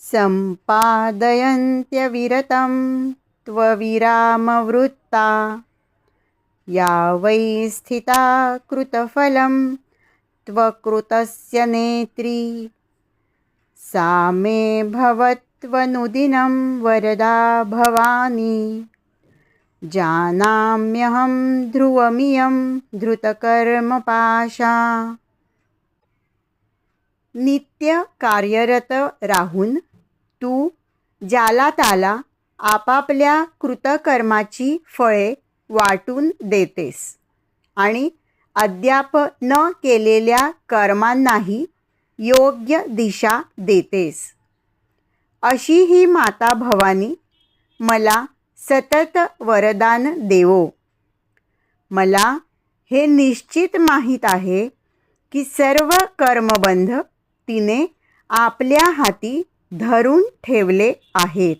सम्पादयन्त्यविरतं त्वविरामवृत्ता। या वै स्थिता कृतफलं त्वकृतस्य नेत्री। सा मे भवत्वनुदिनं वरदा भवानी। जानाम्यहं ध्रुवमियं धृतकर्मपाशा। नित्य कार्यरत राहून तू ज्याला त्याला आपापल्या कृतकर्माची फळे वाटून देतेस आणि अद्याप न केलेल्या कर्मांनाही योग्य दिशा देतेस. अशी ही माता भवानी मला सतत वरदान देवो. मला हे निश्चित माहीत आहे की सर्व कर्मबंध तिने आपल्या हाती धरून ठेवले आहेत.